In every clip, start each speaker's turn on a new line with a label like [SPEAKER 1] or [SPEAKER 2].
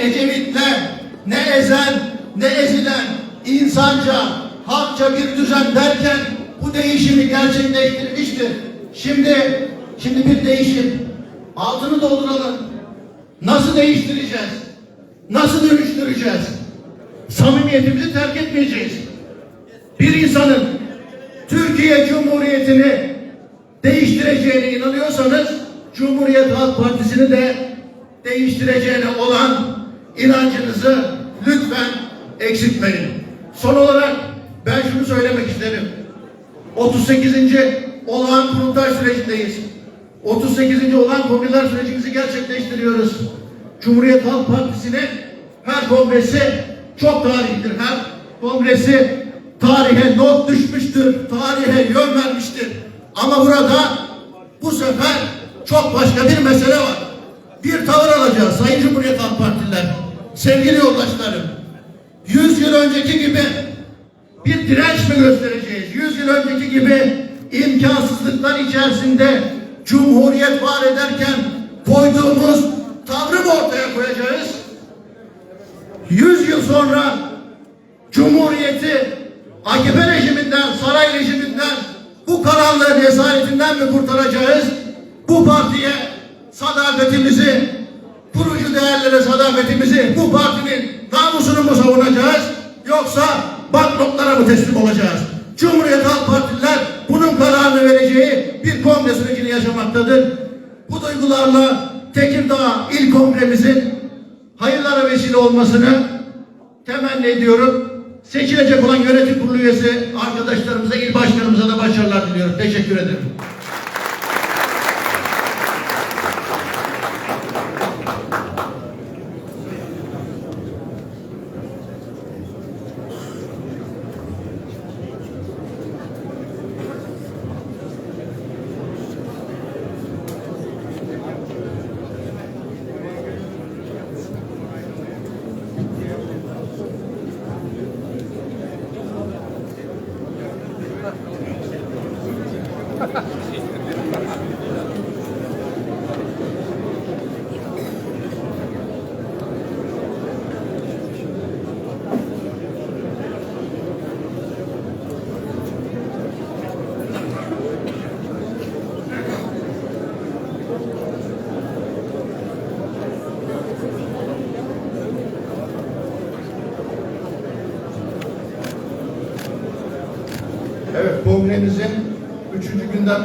[SPEAKER 1] Ecevit'le ne ezen ne ezilen insanca, halkça bir düzen derken bu değişimi gerçekleştirmiştir. Şimdi, şimdi bir değişim. Altını dolduralım. Nasıl değiştireceğiz? Nasıl dönüştüreceğiz? Samimiyetimizi terk etmeyeceğiz. Bir insanın Türkiye Cumhuriyeti'ni değiştireceğine inanıyorsanız Cumhuriyet Halk Partisi'ni de değiştireceğine olan inancınızı lütfen eksiltmeyin. Son olarak ben şunu söylemek isterim. 38. olağan kurultay sürecindeyiz. 38. olağan kongreler sürecimizi gerçekleştiriyoruz. Cumhuriyet Halk Partisi'nin her kongresi çok tarihlidir. Her kongresi tarihe not düşmüştür. Tarihe yön vermiştir. Ama burada bu sefer çok başka bir mesele var. Bir tavır alacağız Sayın Cumhuriyet Halk Partililer. Sevgili yoldaşlarım. 100 yıl önceki gibi bir direnç mi göstereceğiz? 100 yıl önceki gibi imkansızlıklar içerisinde Cumhuriyet var ederken koyduğumuz tavrı mı ortaya koyacağız? 100 yıl sonra Cumhuriyeti AKP rejiminden, saray rejiminden, bu karanlığın esaretinden mi kurtaracağız? Bu partiye sadakatimizi, kurucu değerlere sadakatimizi, bu partinin namusunu mu savunacağız? Yoksa banknotlara mı teslim olacağız? Cumhuriyet Halk Partililer bunun kararını vereceği bir kongre sürecini yaşamaktadır. Bu duygularla Tekirdağ İl Kongremizin hayırlara vesile olmasını temenni ediyorum. Seçilecek olan yönetim kurulu üyesi arkadaşlarımıza, il başkanımıza da başarılar diliyorum. Teşekkür ederim. Evet, kongremizin üçüncü gündem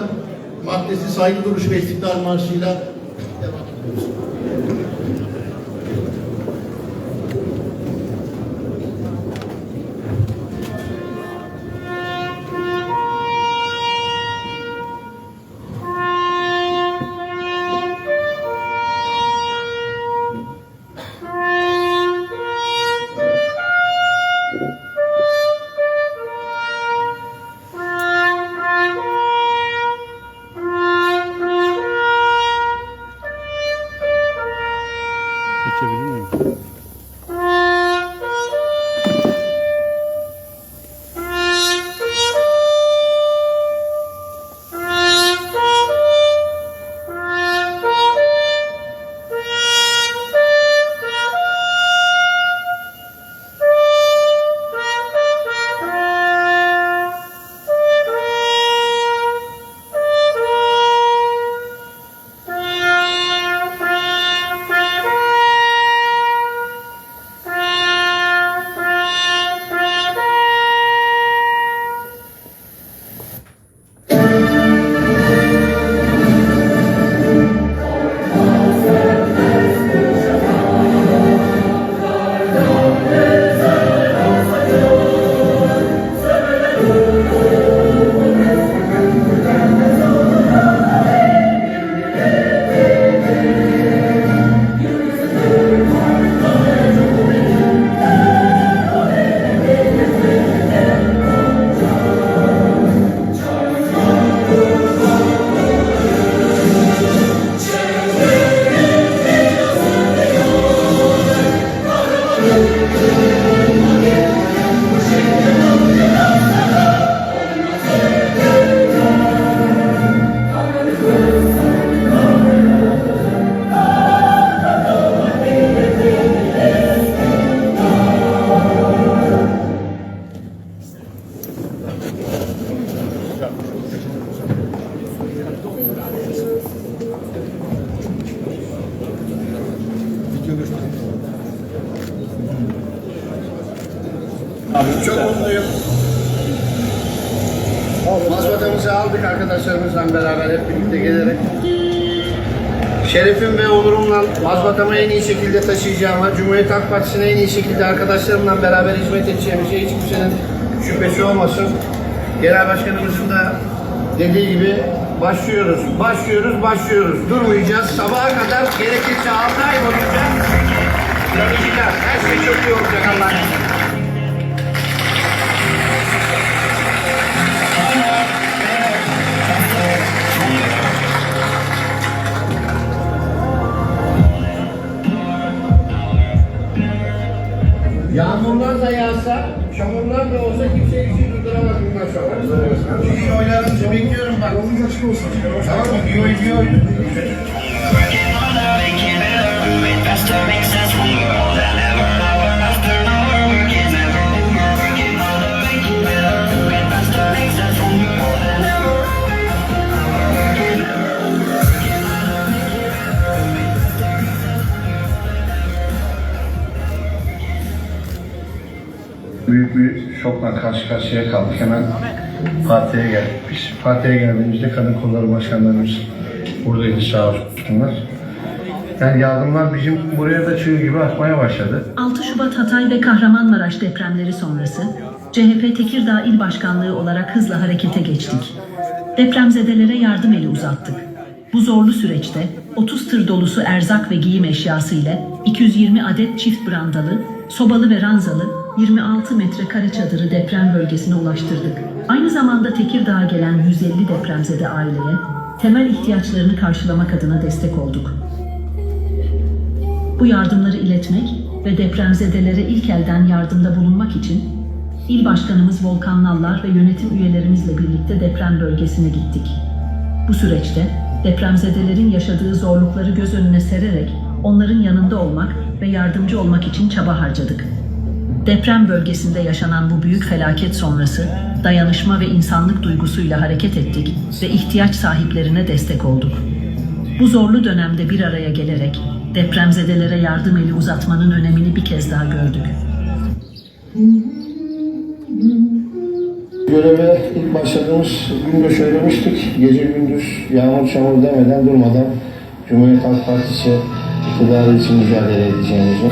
[SPEAKER 1] maddesi saygı duruşu ve istiklal marşıyla
[SPEAKER 2] Thank you. Mazbatamızı aldık arkadaşlarımızla beraber hep birlikte gelerek. Şerefim ve onurumla mazbatamı en iyi şekilde taşıyacağıma, Cumhuriyet Halk Partisi'ne en iyi şekilde arkadaşlarımla beraber hizmet edeceğimize hiç kimsenin şüphesi olmasın. Genel Başkanımızın da dediği gibi başlıyoruz, başlıyoruz, başlıyoruz. Durmayacağız. Sabaha kadar gerekirse 6 ay boyunca çalışacağız. Her şey çok iyi olacak Allah'ın. Yağmurlar da yağsa, çamurlar da olsa kimse işi durduramaz bundan sonra. İyi oylarınızı bekliyorum bak. Yolunuz açık olsun. Tamam mı? Bir oy, bir oy. Bir şokla karşı karşıya kaldık. Hemen Fatih'e geldik. Biz Fatih'e geldiğimizde kadın kolları başkanlarımız buradaydı sağ olsunlar. Yani yardımlar bizim buraya da çığ gibi atmaya başladı.
[SPEAKER 3] 6 Şubat Hatay ve Kahramanmaraş depremleri sonrası CHP Tekirdağ İl Başkanlığı olarak hızla harekete geçtik. Depremzedelere yardım eli uzattık. Bu zorlu süreçte 30 tır dolusu erzak ve giyim eşyası ile 220 adet çift brandalı, sobalı ve ranzalı 26 metrekare çadırı deprem bölgesine ulaştırdık. Aynı zamanda Tekirdağ'a gelen 150 depremzede aileye temel ihtiyaçlarını karşılamak adına destek olduk. Bu yardımları iletmek ve depremzedelere ilk elden yardımda bulunmak için İl Başkanımız Volkan Nallar ve yönetim üyelerimizle birlikte deprem bölgesine gittik. Bu süreçte depremzedelerin yaşadığı zorlukları göz önüne sererek onların yanında olmak ve yardımcı olmak için çaba harcadık. Deprem bölgesinde yaşanan bu büyük felaket sonrası dayanışma ve insanlık duygusuyla hareket ettik ve ihtiyaç sahiplerine destek olduk. Bu zorlu dönemde bir araya gelerek depremzedelere yardım eli uzatmanın önemini bir kez daha gördük.
[SPEAKER 2] Göreve ilk başladığımız günde söylemiştik. Gece gündüz yağmur çamur demeden durmadan Cumhuriyet Halk Partisi iktidarı için mücadele edeceğimizi.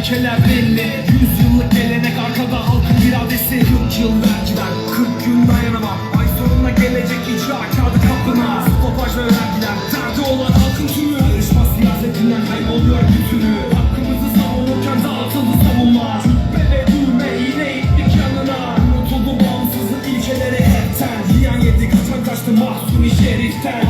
[SPEAKER 4] İlkeler belli Yüzyıllık gelenek arkada halkın iradesi. 40 yıl vergiler, 40 gün dayanamam. Ay sonuna gelecek icra kağıdı kapına Stopaj ve vergiler, derdi olan halkın tümü. Yarışma siyasetinden kayboluyor bütünü. Hakkımızı savunurken dağıtıldı savunma Cübbe ve düğme yine ittik yanına. Unutuldu bağımsızlık ilkeleri hepten. Yiyen yedi kaçan kaçtı mahzuni şeriften